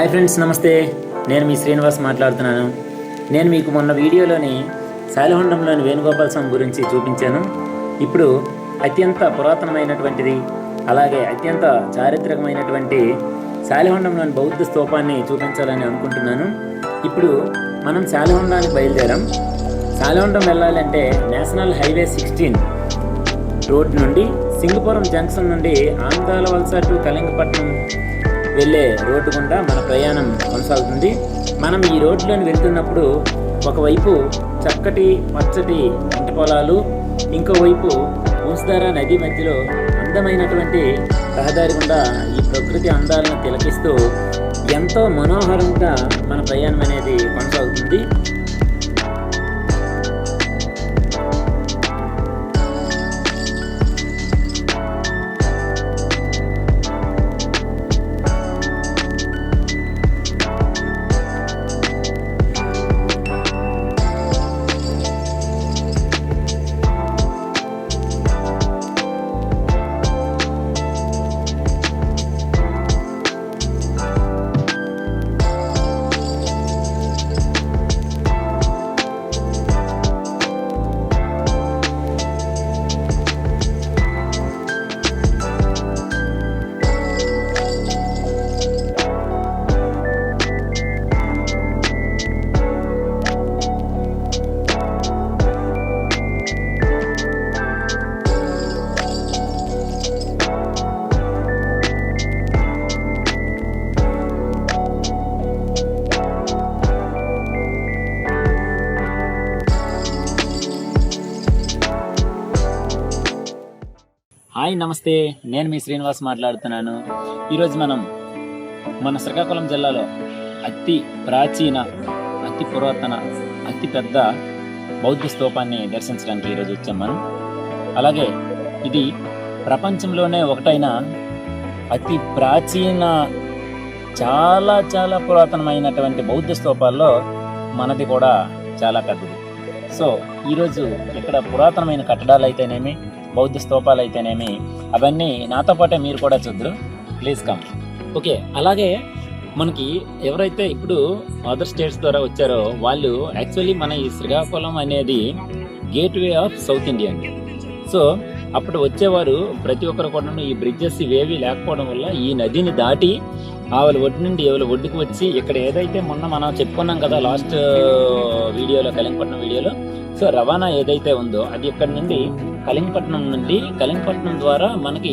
Hi friends నమస్తే. నేను మీ శ్రీనివాస్ మాట్లాడుతున్నాను. నేను మీకు మొన్న వీడియోలోని శాలిహొండంలోని వేణుగోపాల స్వామి గురించి చూపించాను. ఇప్పుడు అత్యంత పురాతనమైనటువంటిది అలాగే అత్యంత చారిత్రకమైనటువంటి శాలిహొండంలోని బౌద్ధ స్తూపాన్ని చూపించాలని అనుకుంటున్నాను. ఇప్పుడు మనం శాలిహొండానికి బయలుదేరాం. శాలిహొండం వెళ్ళాలంటే నేషనల్ హైవే సిక్స్టీన్ రోడ్ నుండి సింగపురం జంక్షన్ నుండి ఆంధ్రాల వలస టు కళింగపట్నం వెళ్ళే రోడ్డు గుండా మన ప్రయాణం కొనసాగుతుంది. మనం ఈ రోడ్లోని వెళ్తున్నప్పుడు ఒకవైపు చక్కటి పచ్చటి పంట పొలాలు ఇంకోవైపు మూసధార నది మధ్యలో అందమైనటువంటి రహదారి గుండా ఈ ప్రకృతి అందాలను తిలకిస్తూ ఎంతో మనోహరంగా మన ప్రయాణం అనేది కొనసాగుతుంది. హాయ్ నమస్తే. నేను మీ శ్రీనివాస్ మాట్లాడుతున్నాను. ఈరోజు మనం మన శ్రీకాకుళం జిల్లాలో అతి ప్రాచీన అతి పురాతన అతి పెద్ద బౌద్ధ స్తూపాన్ని దర్శించడానికి ఈరోజు వచ్చాం మనం. అలాగే ఇది ప్రపంచంలోనే ఒకటైన అతి ప్రాచీన చాలా చాలా పురాతనమైనటువంటి బౌద్ధ స్తూపాల్లో మనది కూడా చాలా పెద్దది. సో ఈరోజు ఇక్కడ పురాతనమైన కట్టడాలు అయితేనేమి బౌద్ధ స్తూపాలు అయితేనేమి అవన్నీ నాతో పాటే మీరు కూడా చూద్దరు. ప్లీజ్ కమ్ ఓకే అలాగే మనకి ఎవరైతే ఇప్పుడు అదర్ స్టేట్స్ ద్వారా వచ్చారో వాళ్ళు యాక్చువల్లీ మన ఈ శ్రీకాకుళం అనేది గేట్వే ఆఫ్ సౌత్ ఇండియా అండి. సో అప్పుడు వచ్చేవారు ప్రతి ఒక్కరు కూడా ఈ బ్రిడ్జెస్ ఇవేవి లేకపోవడం వల్ల ఈ నదిని దాటి ఆవిల ఒడ్డు నుండి ఎవరి ఒడ్డుకు వచ్చి ఇక్కడ ఏదైతే మొన్న మనం చెప్పుకున్నాం కదా లాస్ట్ వీడియోలో కలింగపట్నం వీడియోలో. సో రవాణా ఏదైతే ఉందో అది ఇక్కడ నుండి కలింగపట్నం నుండి కలింగపట్నం ద్వారా మనకి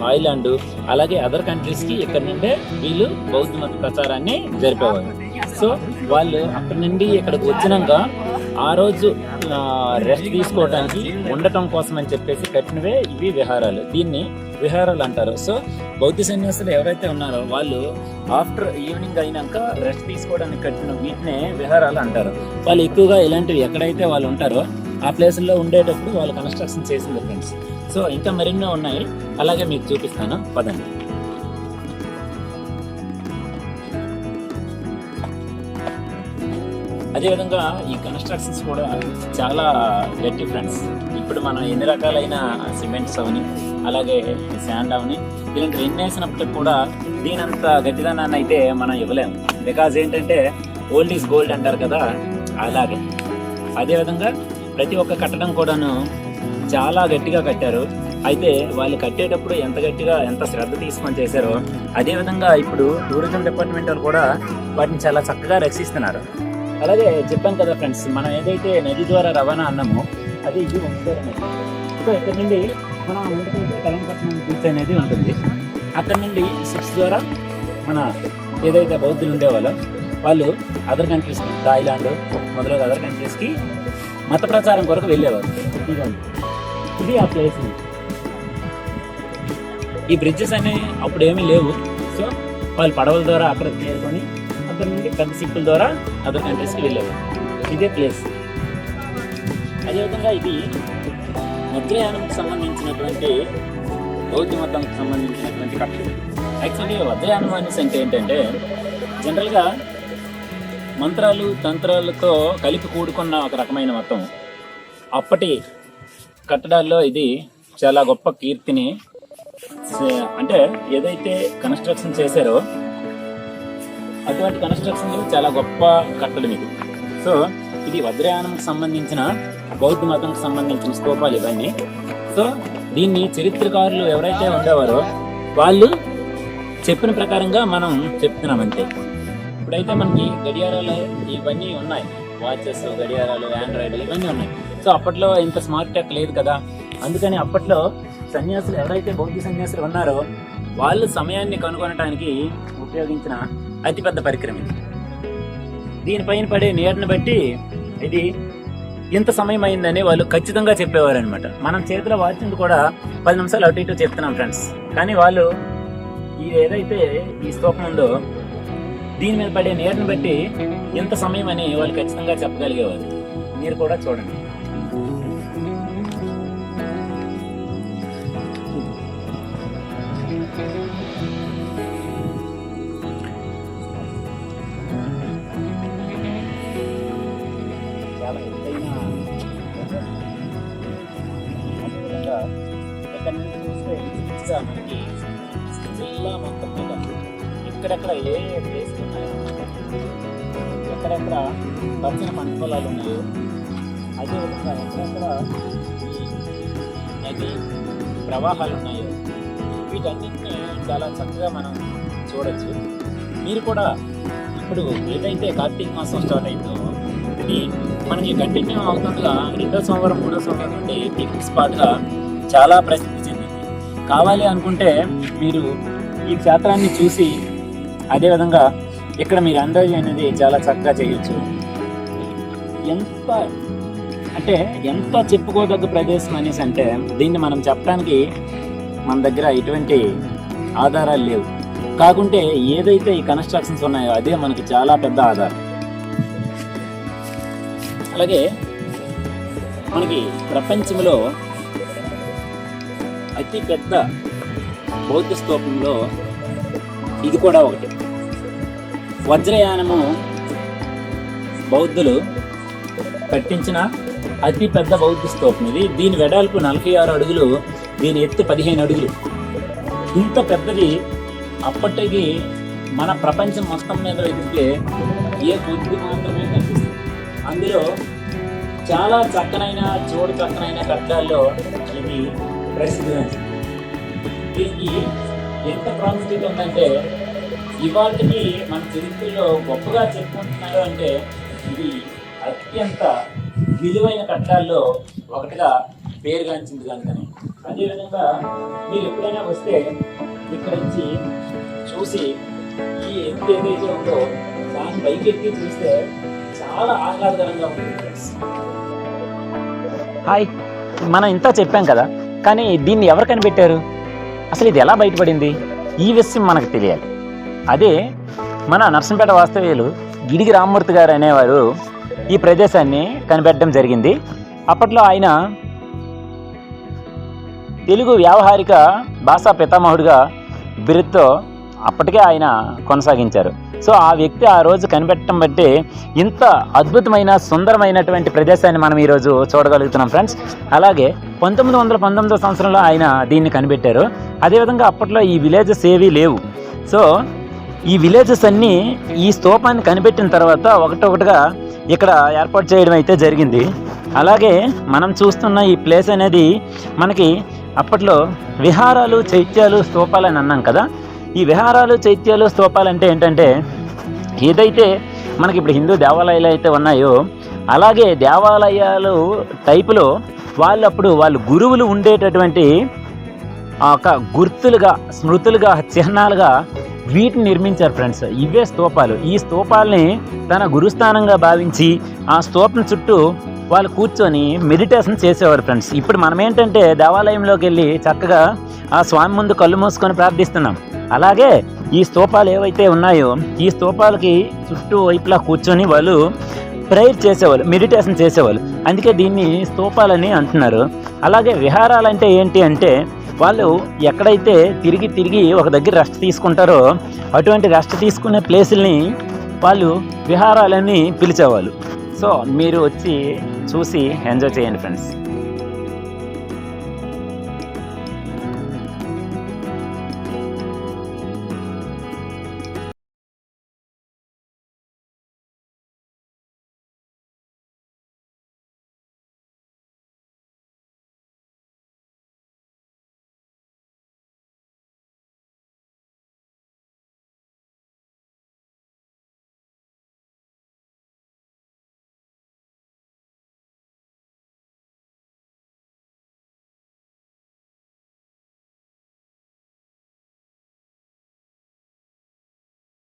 థాయిలాండ్ అలాగే అదర్ కంట్రీస్కి ఇక్కడ నుండే వీళ్ళు బౌద్ధ మత ప్రచారాన్ని జరిపేవారు సో వాళ్ళు అక్కడి నుండి ఇక్కడికి వచ్చినాక ఆ రోజు రెస్ట్ తీసుకోవడానికి ఉండటం కోసం అని చెప్పేసి కట్టినవే ఇవి విహారాలు. దీన్ని విహారాలు అంటారు. సో బౌద్ధ సన్యాసులు ఎవరైతే ఉన్నారో వాళ్ళు ఆఫ్టర్ ఈవినింగ్ అయినాక రెస్ట్ తీసుకోవడానికి కట్టిన వీటినే విహారాలు అంటారు. వాళ్ళు ఎక్కువగా ఇలాంటివి ఎక్కడైతే వాళ్ళు ఉంటారో ఆ ప్లేసుల్లో ఉండేటప్పుడు వాళ్ళు కన్స్ట్రక్షన్ చేసింది ఫ్రెండ్స్ సో ఇంకా మరెన్నో ఉన్నాయి. అలాగే మీకు చూపిస్తాను. పదండి. అదేవిధంగా ఈ కన్స్ట్రక్షన్స్ కూడా చాలా గట్టి ఫ్రెండ్స్ ఇప్పుడు మనం ఎన్ని రకాలైన సిమెంట్స్ అవని అలాగే శాండ్ అవని ఇలాంటి ఎన్ని వేసినప్పటికి కూడా దీనంత గట్టిదనాన్ని అయితే మనం ఇవ్వలేము బికాజ్ ఏంటంటే ఓల్డ్ ఈజ్ గోల్డ్ అంటారు కదా అలాగే. అదేవిధంగా ప్రతి ఒక్క కట్టడం కూడాను చాలా గట్టిగా కట్టారు. అయితే వాళ్ళు కట్టేటప్పుడు ఎంత గట్టిగా ఎంత శ్రద్ధ తీసుకొని చేశారో అదేవిధంగా ఇప్పుడు టూరిజం డిపార్ట్మెంట్ వాళ్ళు కూడా వాటిని చాలా చక్కగా రక్షిస్తున్నారు. అలాగే చెప్పాను కదా ఫ్రెండ్స్ మనం ఏదైతే నది ద్వారా రవాణా అన్నామో అది ఇది వంశధార నది సో ఇక్కడ నుండి మనం ఉంటుకుంటే కలంపట్నం బీచ్ అనేది ఉంటుంది. అక్కడ నుండి సిక్స్ ద్వారా మన ఏదైతే బౌద్ధులు ఉండేవాళ్ళో వాళ్ళు అదర్ కంట్రీస్కి థాయిలాండ్ మొదలగు అదర్ కంట్రీస్కి మత ప్రచారం కొరకు వెళ్ళేవారు. ఇది ఆ ప్లేస్ ఈ బ్రిడ్జెస్ అనేవి అప్పుడు ఏమీ లేవు. సో వాళ్ళు పడవల ద్వారా అక్కడ చేరుకొని అక్కడ నుండి పెద్ద సిక్కుల ద్వారా అదర్ కంట్రీస్కి వెళ్ళేవారు ఇదే ప్లేస్ అదేవిధంగా ఇది వజ్రయానంకి సంబంధించినటువంటి బౌద్ధ మతానికి సంబంధించినటువంటి కట్టడం. యాక్చువల్లీ వజ్రయానం అనేసి అంటే ఏంటంటే జనరల్గా మంత్రాలు తంత్రాలతో కలిపి కూడుకున్న ఒక రకమైన మతం. అప్పటి కట్టడాల్లో ఇది చాలా గొప్ప కీర్తిని అంటే ఏదైతే కన్స్ట్రక్షన్ చేశారో అటువంటి కన్స్ట్రక్షన్ చాలా గొప్ప కట్టడం ఇది. సో ఇది వజ్రయానంకి సంబంధించిన బౌద్ధ మతంకి సంబంధించిన స్తూపాలు ఇవన్నీ. సో దీన్ని చరిత్రకారులు ఎవరైతే ఉండేవారో వాళ్ళు చెప్పిన ప్రకారంగా మనం చెప్తున్నాం అంతే. ఇప్పుడైతే మనకి గడియారాలు ఇవన్నీ ఉన్నాయి. వాచెస్ గడియారాలు ఆండ్రాయిడ్ ఇవన్నీ ఉన్నాయి. సో అప్పట్లో ఇంత స్మార్ట్ టెక్ లేదు కదా. అందుకని అప్పట్లో సన్యాసులు ఎవరైతే బౌద్ధ సన్యాసులు ఉన్నారో వాళ్ళు సమయాన్ని కనుగొనడానికి ఉపయోగించిన అతిపెద్ద పరికరం ఇది. దీనిపైన పడే నీరుని బట్టి ఇది ఎంత సమయం అయిందని వాళ్ళు ఖచ్చితంగా చెప్పేవారు అనమాట మనం చేతిలో వాచింది కూడా పది నిమిషాలు అటు ఇటు చెప్తున్నాం ఫ్రెండ్స్ కానీ వాళ్ళు ఈ ఏదైతే ఈ స్తూపం ఉందో దీని మీద పడే నీరుని బట్టి ఎంత సమయం అని వాళ్ళు ఖచ్చితంగా చెప్పగలిగేవారు. మీరు కూడా చూడండి. ఇక్కడ నుంచి చూస్తే మంచిగా మనకి జిల్లా మొత్తం మీద ఇక్కడెక్కడ ఏ ఏ ప్లేస్లు ఉన్నాయో ఎక్కడెక్కడ పచ్చని పంట పొలాలు ఉన్నాయో అదేవిధంగా ఎక్కడెక్కడ ఈ నది ప్రవాహాలు ఉన్నాయో వీటన్నిటిని చాలా చక్కగా మనం చూడొచ్చు మీరు కూడా ఇప్పుడు ఏదైతే కార్తీక మాసం స్టార్ట్ అయిందో ఇది మనకి కంటిన్యూ అవుతుండగా రెండో సోమవారం మూడో సోమవారం నుండి పిక్నిక్ స్పాట్గా చాలా ప్రసిద్ధి కావాలి అనుకుంటే మీరు ఈ క్షేత్రాన్ని చూసి అదేవిధంగా ఇక్కడ మీరు ఎంజాయ్ అనేది చాలా చక్కగా చేయొచ్చు. ఎంత అంటే ఎంత చెప్పుకోదగ్గ ప్రదేశం అనేసి అంటే దీన్ని మనం చెప్పడానికి మన దగ్గర ఎటువంటి ఆధారాలు లేవు. కాకుంటే ఏదైతే ఈ కన్స్ట్రక్షన్స్ ఉన్నాయో అదే మనకి చాలా పెద్ద ఆధారం. అలాగే మనకి ప్రపంచంలో అతి పెద్ద బౌద్ధ స్తూపంలో ఇది కూడా ఒకటి. వజ్రయానము బౌద్ధులు కట్టించిన అతి పెద్ద బౌద్ధ స్తూపం ఇది. దీని వెడల్పు నలభై ఆరు అడుగులు దీని ఎత్తు పదిహేను అడుగులు. ఇంత పెద్దది అప్పటికి మన ప్రపంచం మొత్తం మీద వెతికితే ఏ కొద్ది మాత్రమే కనిపిస్తుంది. అందులో చాలా చక్కనైన చూడ చక్కనైన కట్టాల్లో ఇది ప్రసిద్ధి దీనికి ఎంత ప్రాముఖ్యత ఉందంటే ఇవాటికి మన చరిత్రలో గొప్పగా చెప్పుకుంటున్నారు అంటే ఇది అత్యంత విలువైన కట్టాల్లో ఒకటిగా పేరుగాంచింది కనుకనే అదేవిధంగా మీరు ఎప్పుడైనా వస్తే ఇక్కడ నుంచి చూసి ఈ ఎంత ఏదైతే ఉందో దాని పైకి ఎక్కి చూస్తే చాలా ఆహ్లాదకరంగా ఉంటుంది హాయ్ మనం ఇంత చెప్పాం కదా. కానీ దీన్ని ఎవరు కనిపెట్టారు? అసలు ఇది ఎలా బయటపడింది? ఈ విషయం మనకు తెలియాలి. అదే మన నర్సంపేట వాస్తవ్యులు గిడిగి రామ్మూర్తి గారు అనేవారు ఈ ప్రదేశాన్ని కనిపెట్టడం జరిగింది. అప్పట్లో ఆయన తెలుగు వ్యావహారిక భాషా పితామహుడిగా బిరుద్తో అప్పటికే ఆయన కొనసాగించారు. సో ఆ వ్యక్తి ఆ రోజు కనిపెట్టడం బట్టి ఇంత అద్భుతమైన సుందరమైనటువంటి ప్రదేశాన్ని మనం ఈరోజు చూడగలుగుతున్నాం ఫ్రెండ్స్. అలాగే పంతొమ్మిది వందల పంతొమ్మిదో సంవత్సరంలో ఆయన దీన్ని కనిపెట్టారు. అదేవిధంగా అప్పట్లో ఈ విలేజెస్ ఏవీ లేవు. సో ఈ విలేజెస్ అన్నీ ఈ స్తూపాన్ని కనిపెట్టిన తర్వాత ఒకటొకటిగా ఇక్కడ ఏర్పాటు చేయడం అయితే జరిగింది. అలాగే మనం చూస్తున్న ఈ ప్లేస్ అనేది మనకి అప్పట్లో విహారాలు చైత్యాలు స్తూపాలు అని అన్నాం కదా. ఈ విహారాలు చైత్యాలు స్తూపాలంటే ఏంటంటే ఏదైతే మనకి ఇప్పుడు హిందూ దేవాలయాలు అయితే ఉన్నాయో అలాగే దేవాలయాలు టైపులో వాళ్ళు అప్పుడు వాళ్ళు గురువులు ఉండేటటువంటి ఒక గుర్తులుగా స్మృతులుగా చిహ్నాలుగా వీటిని నిర్మించారు ఫ్రెండ్స్. ఇవే స్తూపాలు. ఈ స్తూపాలని తన గురుస్థానంగా భావించి ఆ స్తూపం చుట్టూ వాళ్ళు కూర్చొని మెడిటేషన్ చేసేవారు ఫ్రెండ్స్. ఇప్పుడు మనం ఏంటంటే దేవాలయంలోకి వెళ్ళి చక్కగా ఆ స్వామి ముందు కళ్ళు మూసుకొని ప్రార్థిస్తున్నాం. అలాగే ఈ స్తూపాలు ఏవైతే ఉన్నాయో ఈ స్తూపాలకి చుట్టూ వైపులా కూర్చొని వాళ్ళు ప్రేయర్ చేసేవాళ్ళు మెడిటేషన్ చేసేవాళ్ళు. అందుకే దీన్ని స్తూపాలని అంటున్నారు. అలాగే విహారాలు అంటే ఏంటి అంటే వాళ్ళు ఎక్కడైతే తిరిగి తిరిగి ఒక దగ్గర రెస్ట్ తీసుకుంటారో అటువంటి రెస్ట్ తీసుకునే ప్లేసుల్ని వాళ్ళు విహారాలని పిలిచేవాళ్ళు. సో మీరు వచ్చి చూసి ఎంజాయ్ చేయండి ఫ్రెండ్స్.